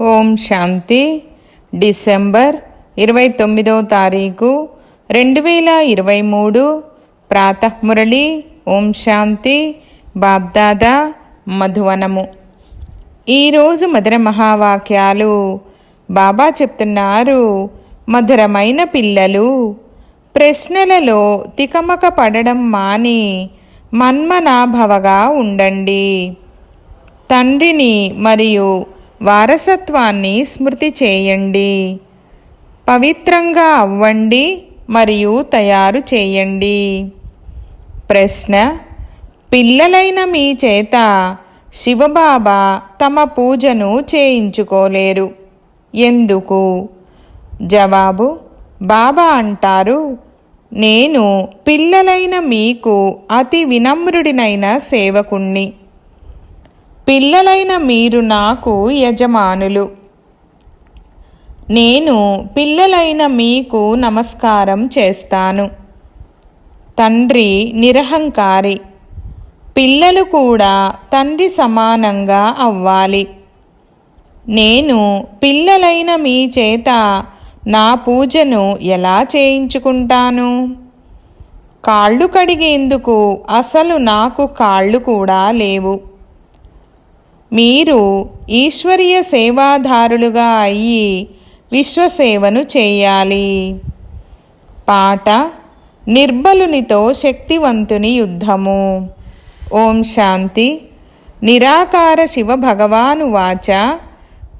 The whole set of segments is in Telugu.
ఓం శాంతి. డిసెంబర్ ఇరవై తొమ్మిదవ తారీఖు రెండు వేల ఇరవై మూడు. ప్రాతఃమురళి. ఓం శాంతి. బాబ్దాదా మధువనము. ఈరోజు మధుర మహావాక్యాలు. బాబా చెప్తున్నారు మధురమైన పిల్లలు ప్రశ్నలలో తికమక పడడం మాని మన్మనాభవగా ఉండండి. తండ్రిని మరియు వారసత్వాన్ని స్మృతి చేయండి. పవిత్రంగా అవ్వండి మరియు తయారు చేయండి. ప్రశ్న పిల్లలైన మీ చేత శివబాబా తమ పూజను చేయించుకోలేరు. ఎందుకు? జవాబు బాబా అంటారు నేను పిల్లలైన మీకు అతి వినమ్రుడినైన సేవకుణ్ణి. పిల్లలైన మీరు నాకు యజమానులు. నేను పిల్లలైన మీకు నమస్కారం చేస్తాను. తండ్రి నిరహంకారి. పిల్లలు కూడా తండ్రి సమానంగా అవ్వాలి. నేను పిల్లలైన మీ చేత నా పూజను ఎలా చేయించుకుంటాను? కాళ్ళు కడిగేందుకు అసలు నాకు కాళ్ళు కూడా లేవు. మీరు ఈశ్వరీయ సేవాదారులుగా అయ్యి విశ్వసేవను చేయాలి. పాట నిర్బలునితో శక్తివంతుని యుద్ధము. ఓం శాంతి. నిరాకార శివ భగవాను వాచ.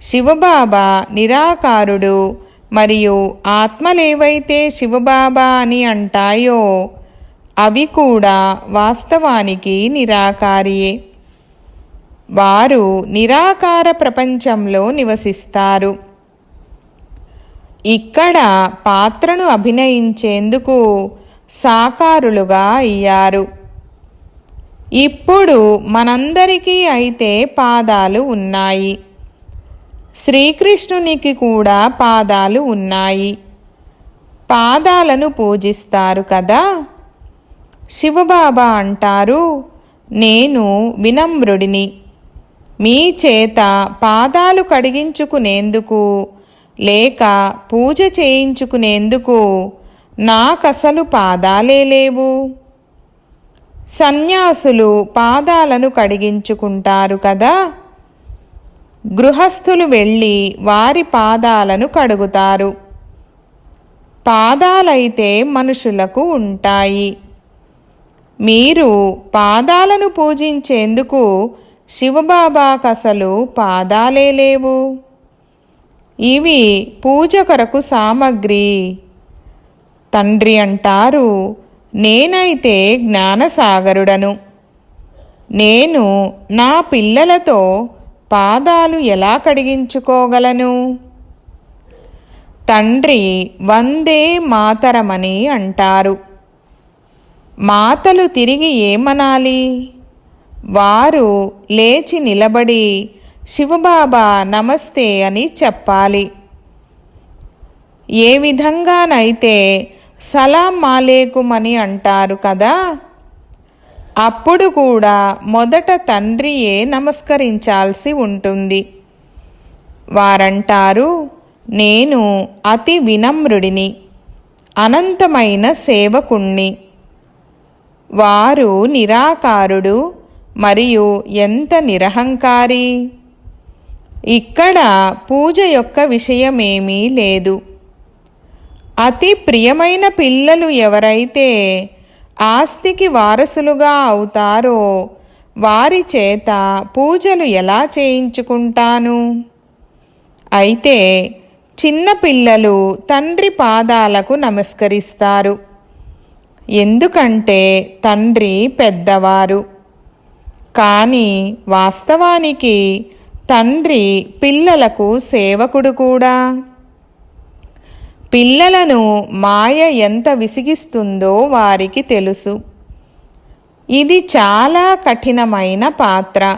శివబాబా నిరాకారుడు మరియు ఆత్మలేవైతే శివబాబా అని అంటాయో అవి కూడా వాస్తవానికి నిరాకారియే. వారు నిరాకార ప్రపంచంలో నివసిస్తారు. ఇక్కడ పాత్రను అభినయించేందుకు సాకారులుగా అయ్యారు. ఇప్పుడు మనందరికీ అయితే పాదాలు ఉన్నాయి. శ్రీకృష్ణునికి కూడా పాదాలు ఉన్నాయి. పాదాలను పూజిస్తారు కదా? శివబాబా అంటారు నేను వినమ్రుడిని. మీ చేత పాదాలు కడిగించుకునేందుకు లేక పూజ చేయించుకునేందుకు నాకసలు పాదాలే లేవు. సన్యాసులు పాదాలను కడిగించుకుంటారు కదా? గృహస్థులు వెళ్ళి వారి పాదాలను కడుగుతారు. పాదాలైతే మనుషులకు ఉంటాయి. మీరు పాదాలను పూజించేందుకు శివబాబాకసలు పాదాలే లేవు. ఇవి పూజ కొరకు సామగ్రి. తండ్రి అంటారు నేనైతే జ్ఞానసాగరుడను. నేను నా పిల్లలతో పాదాలు ఎలా కడిగించుకోగలను? తండ్రి వందే మాతరమని అంటారు. మాతలు తిరిగి ఏమనాలి? వారు లేచి నిలబడి శివబాబా నమస్తే అని చెప్పాలి. ఏ విధంగానైతే సలాం మాలేకుం అని అంటారు కదా అప్పుడు కూడా మొదట తండ్రియే నమస్కరించాల్సి ఉంటుంది. వారంటారు నేను అతి వినమ్రుడిని అనంతమైన సేవకుణ్ణి. వారు నిరాకారుడు మరియు ఎంత నిరహంకారి? ఇక్కడ పూజ యొక్క విషయమేమీ లేదు. అతి ప్రియమైన పిల్లలు ఎవరైతే ఆస్తికి వారసులుగా అవుతారో వారి చేత పూజలు ఎలా చేయించుకుంటాను? అయితే చిన్నపిల్లలు తండ్రి పాదాలకు నమస్కరిస్తారు. ఎందుకంటే తండ్రి పెద్దవారు. కానీ వాస్తవానికి తండ్రి పిల్లలకు సేవకుడు కూడా. పిల్లలను మాయ ఎంత విసిగిస్తుందో వారికి తెలుసు. ఇది చాలా కఠినమైన పాత్ర.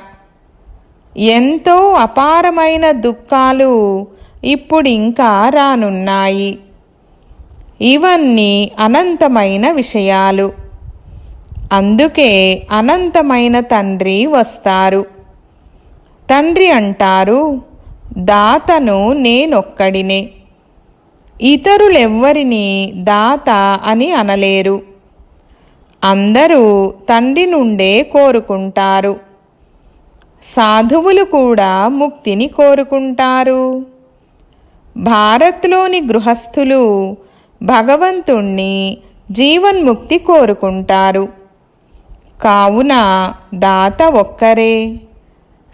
ఎంతో అపారమైన దుఃఖాలు ఇప్పుడు ఇంకా రానున్నాయి. ఇవన్నీ అనంతమైన విషయాలు. అందుకే అనంతమైన తండ్రి వస్తారు. తండ్రి అంటారు దాతను నేనొక్కడినే. ఇతరులెవ్వరిని దాత అని అనలేరు. అందరూ తండ్రి నుండే కోరుకుంటారు. సాధువులు కూడా ముక్తిని కోరుకుంటారు. భారత్లోని గృహస్థులు భగవంతుణ్ణి జీవన్ముక్తి కోరుకుంటారు. కావున దాత ఒక్కరే.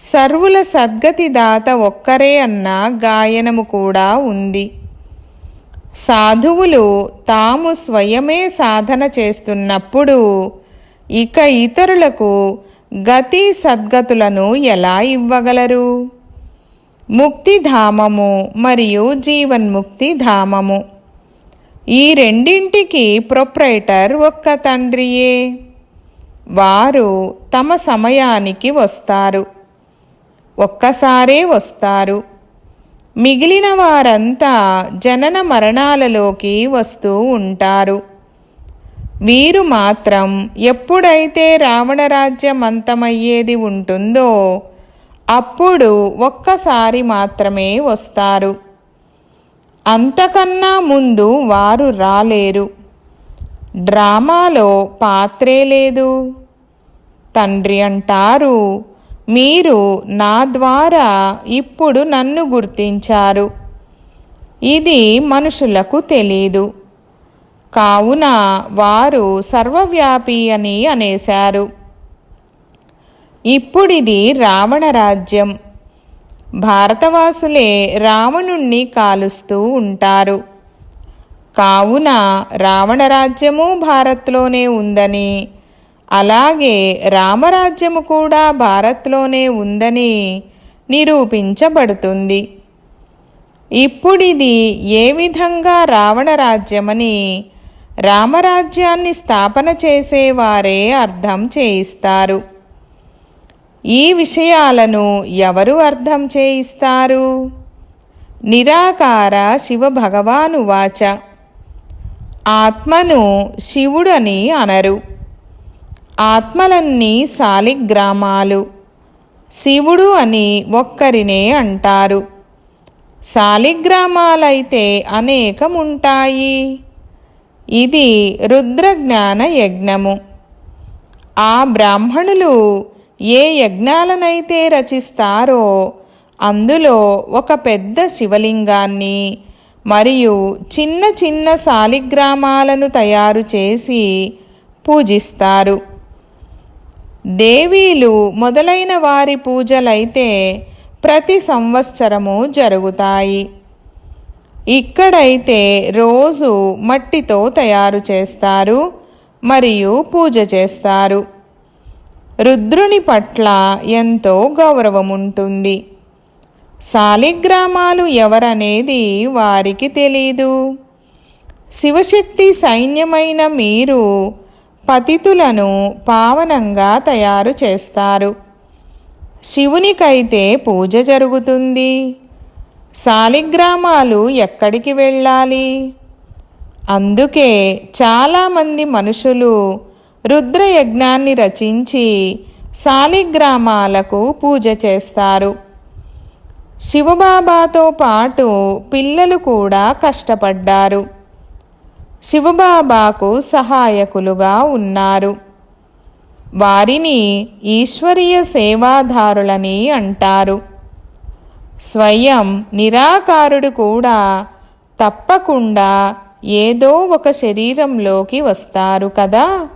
సర్వుల సద్గతి దాత ఒక్కరే అన్న గాయనము కూడా ఉంది. సాధువులు తాము స్వయమే సాధన చేస్తున్నప్పుడు ఇక ఇతరులకు గతి సద్గతులను ఎలా ఇవ్వగలరు? ముక్తిధామము మరియు జీవన్ముక్తి ధామము. ఈ రెండింటికి ప్రొప్రైటర్ ఒక్క తండ్రియే. వారు తమ సమయానికి వస్తారు. ఒక్కసారే వస్తారు. మిగిలిన వారంతా జనన మరణాలలోకి వస్తూ ఉంటారు. వీరు మాత్రం ఎప్పుడైతే రావణరాజ్యం అంతమయ్యేది ఉంటుందో అప్పుడు ఒక్కసారి మాత్రమే వస్తారు. అంతకన్నా ముందు వారు రాలేరు. డ్రామాలో పాత్రే లేదు. తండ్రి అంటారు మీరు నా ద్వారా ఇప్పుడు నన్ను గుర్తించారు. ఇది మనుషులకు తెలీదు. కావున వారు సర్వవ్యాపి అని అనేశారు. ఇప్పుడిది రావణ రాజ్యం. భారతవాసులే రావణుణ్ణి కాలుస్తూ ఉంటారు. కావున రావణరాజ్యము భారత్లోనే ఉందని అలాగే రామరాజ్యము కూడా భారత్లోనే ఉందని నిరూపించబడుతుంది. ఇప్పుడిది ఏ విధంగా రావణరాజ్యమని రామరాజ్యాన్ని స్థాపన చేసేవారే అర్థం చేయిస్తారు. ఈ విషయాలను ఎవరు అర్థం చేయిస్తారు? నిరాకార శివ భగవాను వాచ ఆత్మను శివుడని అనరు. ఆత్మలన్నీ శాలిగ్రామాలు శివుడు అని ఒక్కరినే అంటారు. శాలిగ్రామాలైతే అనేకముంటాయి. ఇది రుద్రజ్ఞాన యజ్ఞము. ఆ బ్రాహ్మణులు ఏ యజ్ఞాలనైతే రచిస్తారో అందులో ఒక పెద్ద శివలింగాన్ని మరియు చిన్న చిన్న శాలిగ్రామాలను తయారు చేసి పూజిస్తారు. దేవీలు మొదలైన వారి పూజలైతే ప్రతి సంవత్సరము జరుగుతాయి. ఇక్కడైతే రోజు మట్టితో తయారు చేస్తారు మరియు పూజ చేస్తారు. రుద్రుని పట్ల ఎంతో గౌరవం ఉంటుంది శాలిగ్రామాలు ఎవరనేది వారికి తెలీదు. శివశక్తి సైన్యమైన మీరు పతితులను పావనంగా తయారు చేస్తారు. శివునికైతే పూజ జరుగుతుంది. శాలిగ్రామాలు ఎక్కడికి వెళ్ళాలి? అందుకే చాలామంది మనుషులు రుద్రయజ్ఞాన్ని రచించి శాలిగ్రామాలకు పూజ చేస్తారు. శివబాబాతో పాటు పిల్లలు కూడా కష్టపడ్డారు. శివబాబాకు సహాయకులుగా ఉన్నారు. వారిని ఈశ్వరీయ సేవాదారులని అంటారు. స్వయం నిరాకారుడు కూడా తప్పకుండా ఏదో ఒక శరీరంలోకి వస్తారు కదా.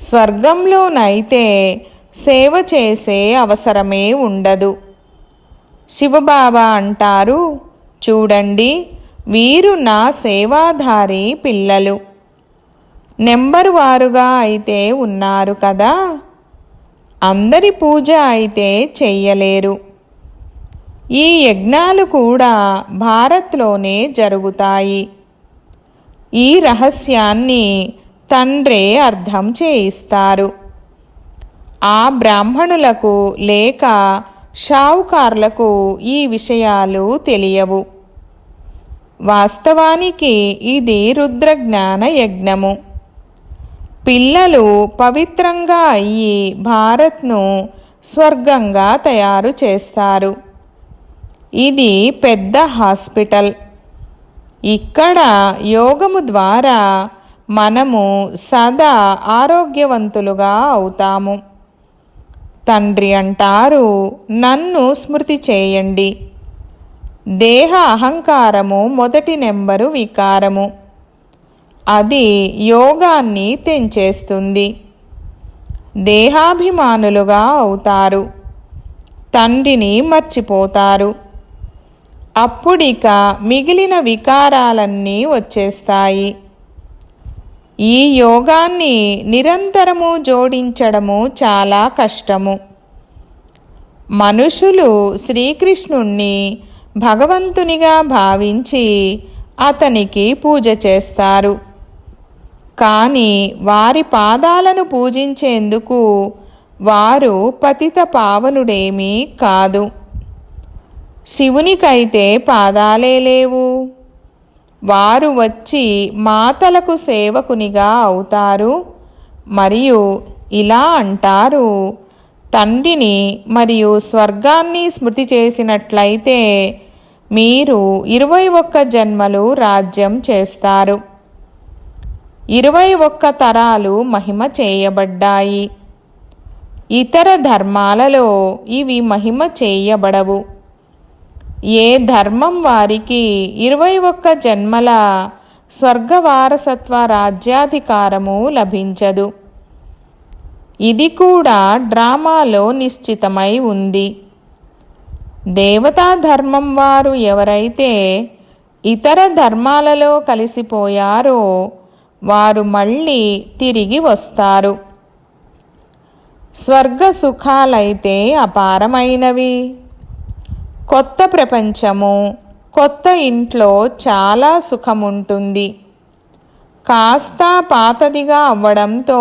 స్వర్గంలోనైతే సేవ చేసే అవసరమే ఉండదు. శివబాబా అంటారు చూడండి వీరు నా సేవాధారి పిల్లలు. నెంబరు వారుగా అయితే ఉన్నారు కదా. అందరి పూజ అయితే చెయ్యలేరు. ఈ యజ్ఞాలు కూడా భారత్లోనే జరుగుతాయి. ఈ రహస్యాన్ని తండ్రే అర్థం చేయిస్తారు. ఆ బ్రాహ్మణులకు లేక షావుకార్లకు ఈ విషయాలు తెలియవు. వాస్తవానికి ఇది రుద్రజ్ఞాన యజ్ఞము పిల్లలు పవిత్రంగా అయ్యి భారత్ను స్వర్గంగా తయారు చేస్తారు. ఇది పెద్ద హాస్పిటల్. ఇక్కడ యోగము ద్వారా మనము సదా ఆరోగ్యవంతులుగా అవుతాము. తండ్రి అంటారు నన్ను స్మృతి చేయండి. దేహ అహంకారము మొదటి నెంబరు వికారము. అది యోగాన్ని తెంచేస్తుంది. దేహాభిమానులుగా అవుతారు. తండ్రిని మర్చిపోతారు. అప్పుడిక మిగిలిన వికారాలన్నీ వచ్చేస్తాయి. ఈ యోగాన్ని నిరంతరము జోడించడము చాలా కష్టము. మనుషులు శ్రీకృష్ణుణ్ణి భగవంతునిగా భావించి అతనికి పూజ చేస్తారు. కానీ వారి పాదాలను పూజించేందుకు వారు పతిత పావనుడేమీ కాదు. శివునికైతే పాదాలే లేవు. వారు వచ్చి మాతలకు సేవకునిగా అవుతారు. మరియు ఇలా అంటారు తండ్రిని మరియు స్వర్గాన్ని స్మృతి చేసినట్లయితే మీరు ఇరవై ఒక్క జన్మలు రాజ్యం చేస్తారు. ఇరవై ఒక్క తరాలు మహిమ చేయబడ్డాయి. ఇతర ధర్మాలలో ఇవి మహిమ చేయబడవు. ఏ ధర్మం వారికి ఇరవై ఒక్క జన్మల స్వర్గ వారసత్వ రాజ్యాధికారము లభించదు. ఇది కూడా డ్రామాలో నిశ్చితమై ఉంది. దేవతా ధర్మం వారు ఎవరైతే ఇతర ధర్మాలలో కలిసిపోయారో వారు మళ్ళీ తిరిగి వస్తారు. స్వర్గ సుఖాలైతే అపారమైనవి. కొత్త ప్రపంచము కొత్త ఇంట్లో చాలా సుఖముంటుంది. కాస్త పాతదిగా అవ్వడంతో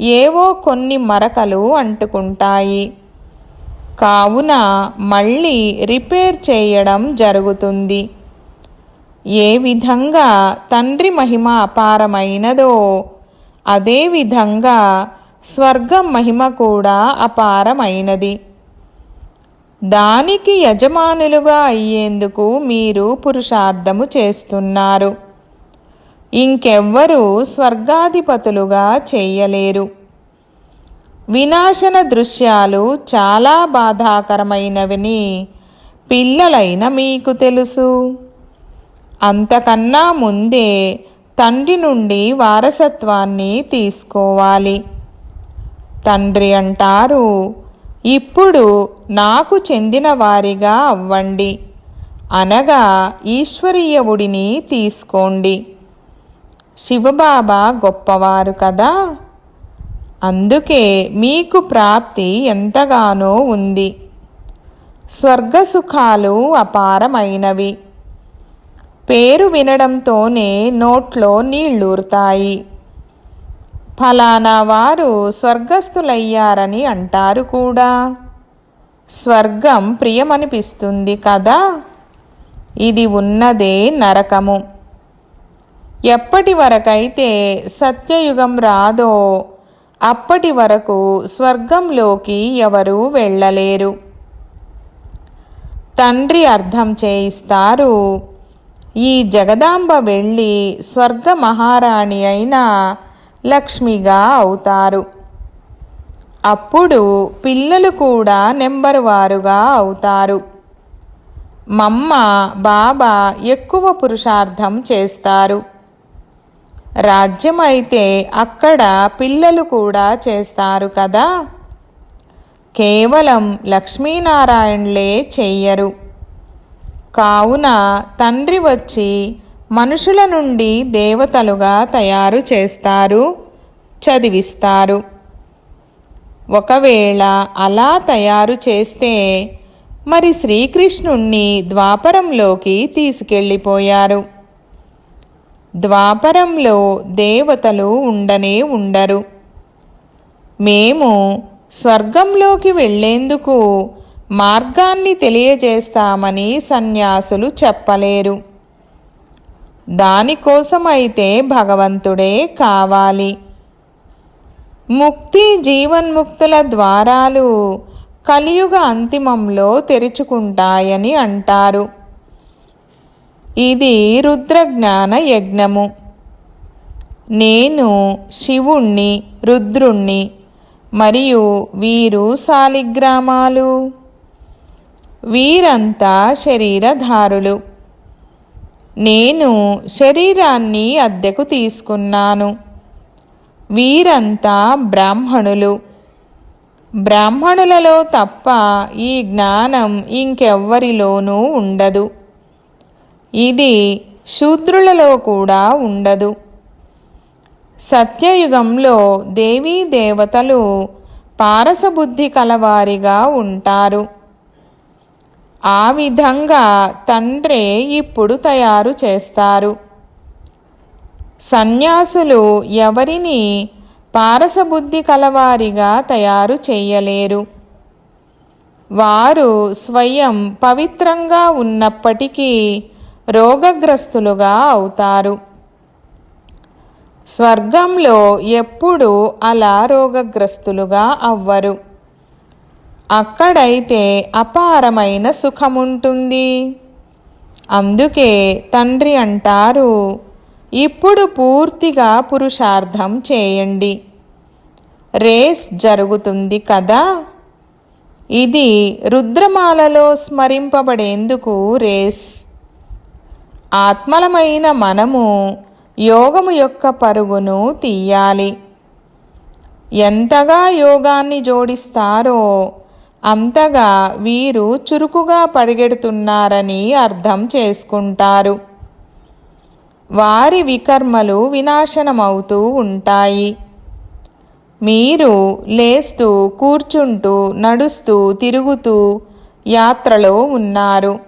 ఏవో కొన్ని మరకలు అంటుకుంటాయి. కావున మళ్ళీ రిపేర్ చేయడం జరుగుతుంది. ఏ విధంగా తండ్రి మహిమ అపారమైనదో అదే విధంగా స్వర్గం మహిమ కూడా అపారమైనది. దానికి యజమానులుగా అయ్యేందుకు మీరు పురుషార్థము చేస్తున్నారు. ఇంకెవ్వరూ స్వర్గాధిపతులుగా చేయలేరు. వినాశన దృశ్యాలు చాలా బాధాకరమైనవని పిల్లలైన మీకు తెలుసు. అంతకన్నా ముందే తండ్రి నుండి వారసత్వాన్ని తీసుకోవాలి. తండ్రి అంటారు ఇప్పుడు నాకు చెందిన వారిగా అవ్వండి. అనగా ఈశ్వరీయవుడిని తీసుకోండి. శివబాబా గొప్పవారు కదా. అందుకే మీకు ప్రాప్తి ఎంతగానో ఉంది. స్వర్గసుఖాలు అపారమైనవి. పేరు వినడంతోనే నోట్లో నీళ్ళూరుతాయి. ఫలానా వారు స్వర్గస్థులయ్యారని అంటారు కూడా. స్వర్గం ప్రియమనిపిస్తుంది కదా? ఇది ఉన్నదే నరకము. ఎప్పటి వరకైతే సత్యయుగం రాదో అప్పటి వరకు స్వర్గంలోకి ఎవరూ వెళ్ళలేరు. తండ్రి అర్థం చేయిస్తారు ఈ జగదాంబ వెళ్ళి స్వర్గ మహారాణి అయిన లక్ష్మిగా అవుతారు. అప్పుడు పిల్లలు కూడా నెంబర్ వారుగా అవుతారు. మమ్మ బాబా ఎక్కువ పురుషార్థం చేస్తారు. రాజ్యం అయితే అక్కడ పిల్లలు కూడా చేస్తారు కదా? కేవలం లక్ష్మీనారాయణలే చెయ్యరు. కావున తండ్రి వచ్చి మనుషుల నుండి దేవతలుగా తయారు చేస్తారు చదివిస్తారు. ఒకవేళ అలా తయారు చేస్తే మరి శ్రీకృష్ణుణ్ణి ద్వాపరంలోకి తీసుకెళ్ళిపోయారు. ద్వాపరంలో దేవతలు ఉండనే ఉండరు. మేము స్వర్గంలోకి వెళ్ళేందుకు మార్గాన్ని తెలియజేస్తామని సన్యాసులు చెప్పలేరు. దానికోసమైతే భగవంతుడే కావాలి. ముక్తి జీవన్ముక్తుల ద్వారాలు కలియుగ అంతిమంలో తెరుచుకుంటాయని అంటారు. ఇది రుద్రజ్ఞాన యజ్ఞము. నేను శివుణ్ణి రుద్రుణ్ణి మరియు వీరు శాలిగ్రామాలు. వీరంతా శరీరధారులు. నేను శరీరాన్ని అద్దెకు తీసుకున్నాను. వీరంతా బ్రాహ్మణులు. బ్రాహ్మణులలో తప్ప ఈ జ్ఞానం ఇంకెవ్వరిలోనూ ఉండదు. ఇది శూద్రులలో కూడా ఉండదు. సత్యయుగంలో దేవీ దేవతలు పారసబుద్ధి కలవారిగా ఉంటారు. ఆ విధంగా తండ్రే ఇప్పుడు తయారు చేస్తారు. సన్యాసులు ఎవరిని పారసబుద్ధి కలవారిగా తయారు చేయలేరు. వారు స్వయం పవిత్రంగా ఉన్నప్పటికీ రోగగ్రస్తులుగా అవుతారు. స్వర్గంలో ఎప్పుడూ అలా రోగగ్రస్తులుగా అవ్వరు. అక్కడైతే అపారమైన సుఖముంటుంది. అందుకే తండ్రి అంటారు ఇప్పుడు పూర్తిగా పురుషార్థం చేయండి. రేస్ జరుగుతుంది కదా? ఇది రుద్రమాలలో స్మరింపబడేందుకు రేస్. ఆత్మలమైన మనము యోగము యొక్క పరుగును తీయాలి. ఎంతగా యోగాన్ని జోడిస్తారో అంతగా వీరు చురుకుగా పరిగెడుతున్నారని అర్థం చేసుకుంటారు. వారి వికర్మలు వినాశనమవుతూ ఉంటాయి. మీరు లేస్తూ కూర్చుంటూ నడుస్తూ తిరుగుతూ యాత్రలో ఉన్నారు.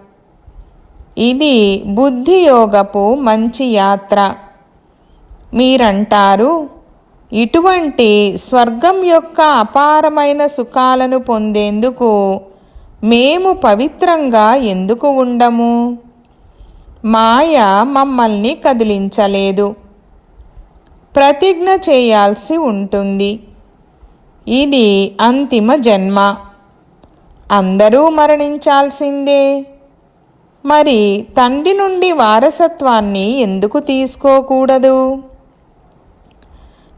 ఇది బుద్ధియోగపు మంచి యాత్ర. మీరంటారు ఇటువంటి స్వర్గం యొక్క అపారమైన సుఖాలను పొందేందుకు మేము పవిత్రంగా ఎందుకు ఉండము? మాయ మమ్మల్ని కదిలించలేదు. ప్రతిజ్ఞ చేయాల్సి ఉంటుంది. ఇది అంతిమ జన్మ. అందరూ మరణించాల్సిందే. మరి తండ్రి నుండి వారసత్వాన్ని ఎందుకు తీసుకోకూడదు?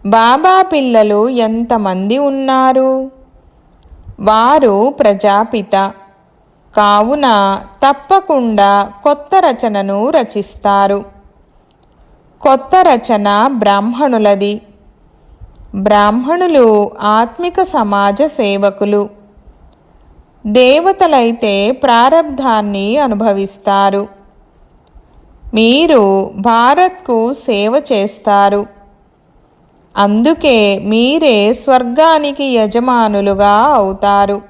బాబా పిల్లలు ఎంతమంది ఉన్నారు? వారు ప్రజాపిత. కావున తప్పకుండా కొత్త రచనను రచిస్తారు. కొత్త రచన బ్రాహ్మణులది. బ్రాహ్మణులు ఆత్మిక సమాజ సేవకులు. దేవతలైతే ప్రారబ్ధాన్ని అనుభవిస్తారు. మీరు భారత్కు సేవ చేస్తారు. అందుకే మీరే స్వర్గానికి యజమానులుగా అవుతారు.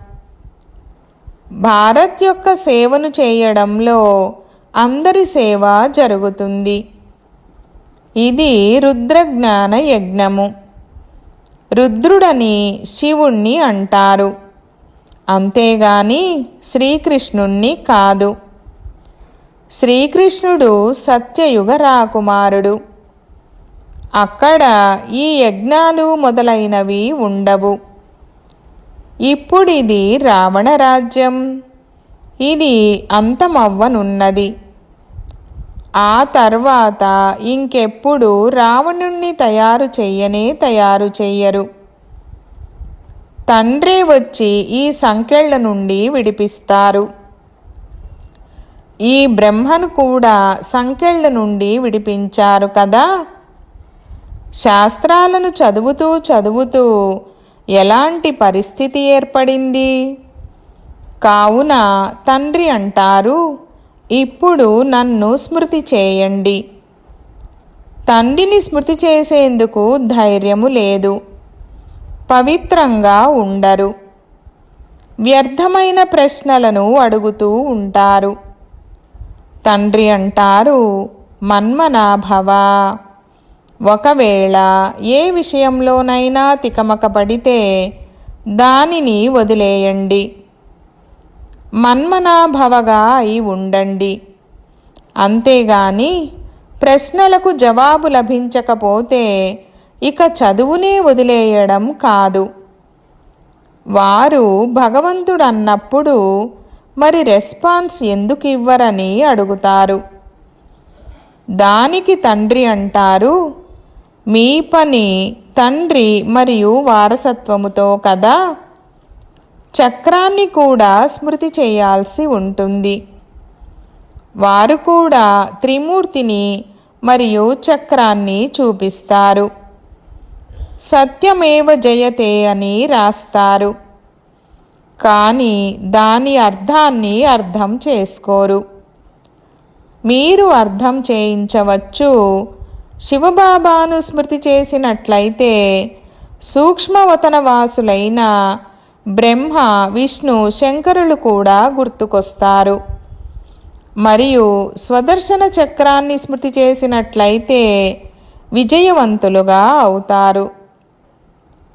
భారత్ యొక్క సేవను చేయడంలో అందరి సేవ జరుగుతుంది. ఇది రుద్రజ్ఞాన యజ్ఞము. రుద్రుడని శివుణ్ణి అంటారు. అంతేగాని శ్రీకృష్ణుణ్ణి కాదు. శ్రీకృష్ణుడు సత్యయుగ రాకుమారుడు. అక్కడ ఈ యజ్ఞాలు మొదలైనవి ఉండవు. ఇప్పుడిది రావణ రాజ్యం. ఇది అంతమవ్వనున్నది. ఆ తర్వాత ఇంకెప్పుడు రావణుణ్ణి తయారు చెయ్యనే తయారు చెయ్యరు తండ్రే వచ్చి ఈ సంకెళ్ళ నుండి విడిపిస్తారు. ఈ బ్రహ్మను కూడా సంకెళ్ళ నుండి విడిపించారు కదా? శాస్త్రాలను చదువుతూ చదువుతూ ఎలాంటి పరిస్థితి ఏర్పడింది? కావున తండ్రి అంటారు ఇప్పుడు నన్ను స్మృతి చేయండి. తండ్రిని స్మృతి చేసేందుకు ధైర్యము లేదు పవిత్రంగా ఉండరు వ్యర్థమైన ప్రశ్నలను అడుగుతూ ఉంటారు. తండ్రి అంటారు మన్మనాభవ ఒకవేళ ఏ విషయంలోనైనా తికమకపడితే దానిని వదిలేయండి. మన్మనాభవగా అయి ఉండండి. అంతేగాని ప్రశ్నలకు జవాబు లభించకపోతే ఇక చదువునే వదిలేయడం కాదు. వారు భగవంతుడన్నప్పుడు మరి రెస్పాన్స్ ఎందుకు ఇవ్వరని అడుగుతారు. దానికి తండ్రి అంటారు మీ పని తండ్రి మరియు వారసత్వముతో కదా? చక్రాన్ని కూడా స్మృతి చేయాల్సి ఉంటుంది. వారు కూడా త్రిమూర్తిని మరియు చక్రాన్ని చూపిస్తారు. సత్యమేవ జయతే అని రాస్తారు. కానీ దాని అర్థాన్ని అర్థం చేసుకోరు. మీరు అర్థం చేయించవచ్చు శివబాబాను స్మృతి చేసినట్లయితే సూక్ష్మవతన వాసులైన బ్రహ్మ విష్ణు శంకరులు కూడా గుర్తుకొస్తారు. మరియు స్వదర్శన చక్రాన్ని స్మృతి చేసినట్లయితే విజయవంతులుగా అవుతారు.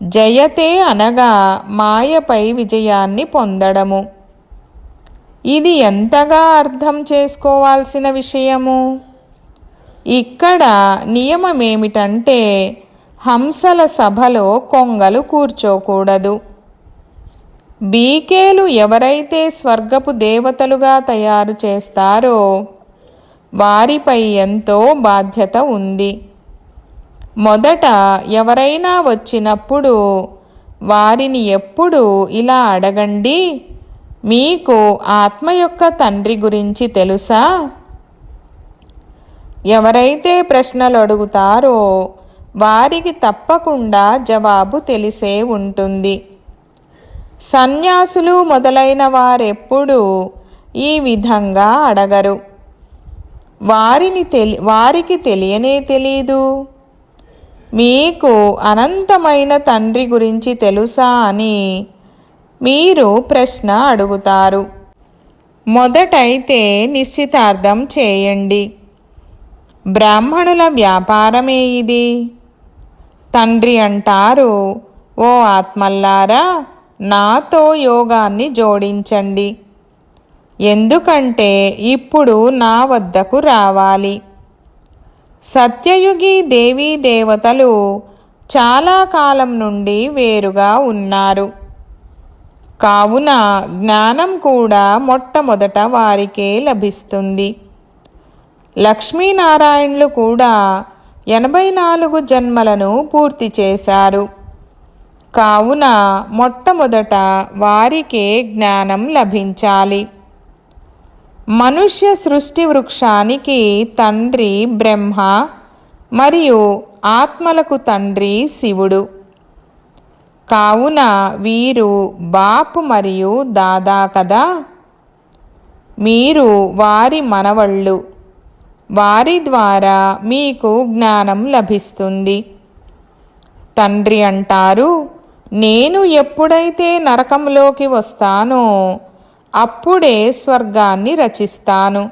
జయతే అనగా మాయపై విజయాన్ని పొందడము. ఇది ఎంతగా అర్థం చేసుకోవాల్సిన విషయము? ఇక్కడ నియమమేమిటంటే హంసల సభలో కొంగలు కూర్చోకూడదు. బీకేలు ఎవరైతే స్వర్గపు దేవతలుగా తయారు చేస్తారో వారిపై ఎంతో బాధ్యత ఉంది. మొదట ఎవరైనా వచ్చినప్పుడు వారిని ఎప్పుడు ఇలా అడగండి మీకు ఆత్మ యొక్క తండ్రి గురించి తెలుసా? ఎవరైతే ప్రశ్నలు అడుగుతారో వారికి తప్పకుండా జవాబు తెలిసే ఉంటుంది. సన్యాసులు మొదలైన వారెప్పుడూ ఈ విధంగా అడగరు. వారిని తెలి వారికి తెలియనే తెలీదు. మీకు అనంతమైన తండ్రి గురించి తెలుసా అని మీరు ప్రశ్న అడుగుతారు. మొదటైతే నిశ్చితార్థం చేయండి. బ్రాహ్మణుల వ్యాపారమే ఇది. తండ్రి అంటారు ఓ ఆత్మల్లారా నాతో యోగాన్ని జోడించండి. ఎందుకంటే ఇప్పుడు నా వద్దకు రావాలి. సత్యయుగి దేవీ దేవతలు చాలా కాలం నుండి వేరుగా ఉన్నారు. కావున జ్ఞానం కూడా మొట్టమొదట వారికే లభిస్తుంది. లక్ష్మీనారాయణులు కూడా ఎనభై నాలుగు జన్మలను పూర్తి చేశారు. కావున మొట్టమొదట వారికే జ్ఞానం లభించాలి. మనుష్య సృష్టి వృక్షానికి తండ్రి బ్రహ్మ మరియు ఆత్మలకు తండ్రి శివుడు. కావున వీరు బాపు మరియు దాదా కదా? మీరు వారి మనవళ్ళు. వారి ద్వారా మీకు జ్ఞానం లభిస్తుంది. తండ్రి అంటారు నేను ఎప్పుడైతే నరకంలోకి వస్తానో అప్పుడే స్వర్గాన్ని రచిస్తాను.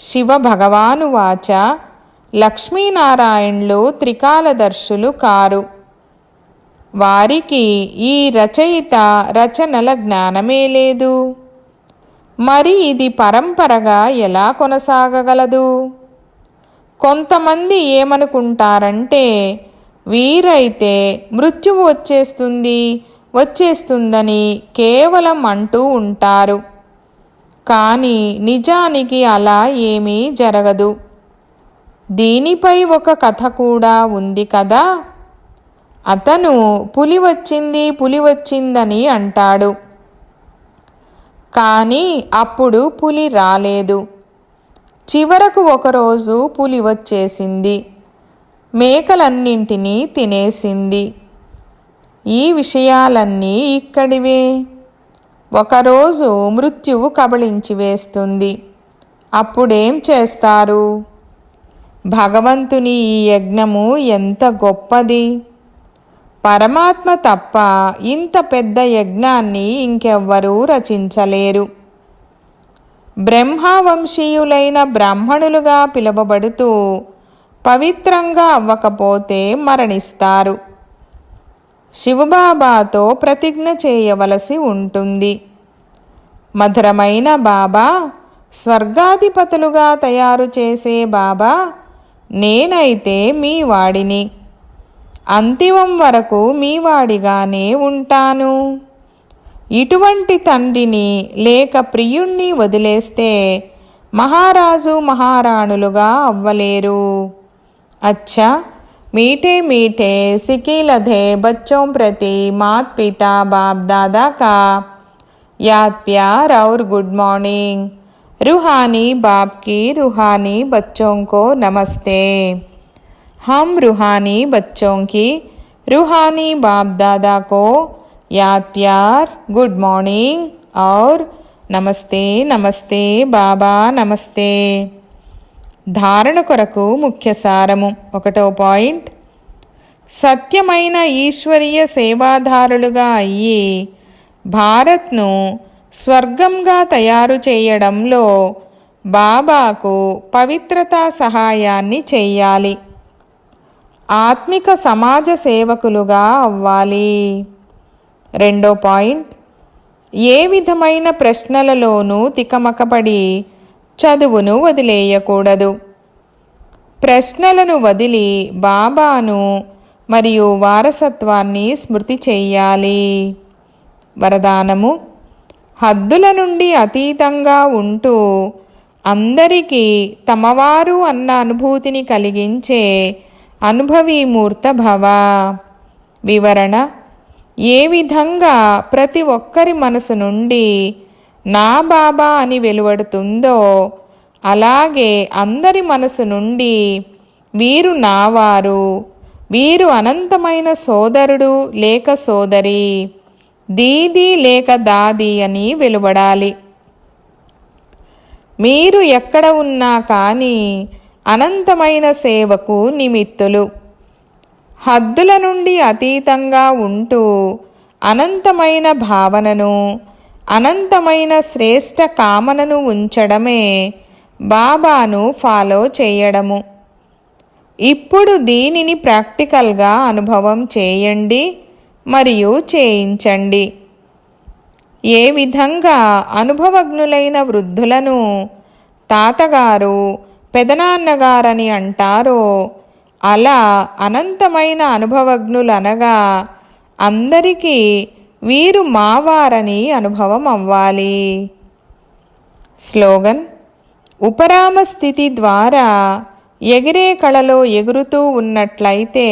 శివ భగవాను వాచ లక్ష్మీనారాయణులు త్రికాలదర్శులు కారు. వారికి ఈ రచయిత రచనల జ్ఞానమే లేదు. మరి ఇది పరంపరగా ఎలా కొనసాగగలదు? కొంతమంది ఏమనుకుంటారంటే వీరైతే మృత్యువు వచ్చేస్తుంది వచ్చేస్తుందని కేవలం అంటూ ఉంటారు. కానీ నిజానికి అలా ఏమీ జరగదు. దీనిపై ఒక కథ కూడా ఉంది కదా? అతను పులి వచ్చింది పులి వచ్చిందని అంటాడు. కానీ అప్పుడు పులి రాలేదు. చివరకు ఒకరోజు పులి వచ్చేసింది. మేకలన్నింటినీ తినేసింది. ఈ విషయాలన్నీ ఇక్కడివే. ఒకరోజు మృత్యువు కబళించి వేస్తుంది. అప్పుడేం చేస్తారు? భగవంతుని ఈ యజ్ఞము ఎంత గొప్పది! పరమాత్మ తప్ప ఇంత పెద్ద యజ్ఞాన్ని ఇంకెవ్వరూ రచించలేరు. బ్రహ్మవంశీయులైన బ్రాహ్మణులుగా పిలువబడుతూ పవిత్రంగా అవ్వకపోతే మరణిస్తారు. శివబాబాతో ప్రతిజ్ఞ చేయవలసి ఉంటుంది. మధురమైన బాబా స్వర్గాధిపతులుగా తయారు చేసే బాబా నేనైతే మీ వాడిని. అంతిమం వరకు మీ వాడిగానే ఉంటాను ఇటువంటి తండ్రిని లేక ప్రియుణ్ణి వదిలేస్తే మహారాజు మహారాణులుగా అవ్వలేరు अच्छा मीठे मीठे सिकीलधे बच्चों प्रति मात पिता बाप दादा का याद प्यार और गुड मॉर्निंग रूहानी बाप की रूहानी बच्चों को नमस्ते हम रूहानी बच्चों की रूहानी बाप दादा को याद प्यार गुड मॉर्निंग और నమస్తే నమస్తే బాబా నమస్తే ధారణ కొరకు ముఖ్య సారము ఒకటో పాయింట్ సత్యమైన ఈశ్వరీయ సేవాదారులుగా అయ్యి భారత్ను స్వర్గంగా తయారు చేయడంలో బాబాకు పవిత్రతా సహాయాన్ని చెయ్యాలి ఆత్మిక సమాజ సేవకులుగా అవ్వాలి. రెండో పాయింట్. ఏ విధమైన ప్రశ్నలలోనూ తికమకపడి చదువును వదిలేయకూడదు. ప్రశ్నలను వదిలి బాబాను మరియు వారసత్వాన్ని స్మృతి చెయ్యాలి వరదానము. హద్దుల నుండి అతీతంగా ఉంటూ అందరికీ తమవారు అన్న అనుభూతిని కలిగించే అనుభవీమూర్త భవ వివరణ ఏ విధంగా ప్రతి ఒక్కరి మనసు నుండి నా బాబా అని వెలువడుతుందో అలాగే అందరి మనసు నుండి వీరు నావారు వీరు అనంతమైన సోదరుడు లేక సోదరి దీది లేక దాది అని వెలువడాలి. మీరు ఎక్కడ ఉన్నా కానీ అనంతమైన సేవకు నిమిత్తులు. హద్దుల నుండి అతీతంగా ఉంటూ అనంతమైన భావనను అనంతమైన శ్రేష్ట కామనను ఉంచడమే బాబాను ఫాలో చేయడము. ఇప్పుడు దీనిని ప్రాక్టికల్గా అనుభవం చేయండి మరియు చేయించండి. ఏ విధంగా అనుభవజ్ఞులైన వృద్ధులను తాతగారు పెదనాన్నగారని అంటారో అలా అనంతమైన అనుభవజ్ఞులనగా అందరికీ వీరు మావారని అనుభవం అవ్వాలి స్లోగన్ ఉపరామ స్థితి ద్వారా ఎగిరే కళలో ఎగురుతూ ఉన్నట్లయితే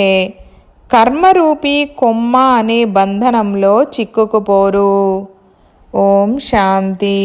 కర్మరూపీ కొమ్మ అనే బంధనంలో చిక్కుకుపోరు. ఓం శాంతి.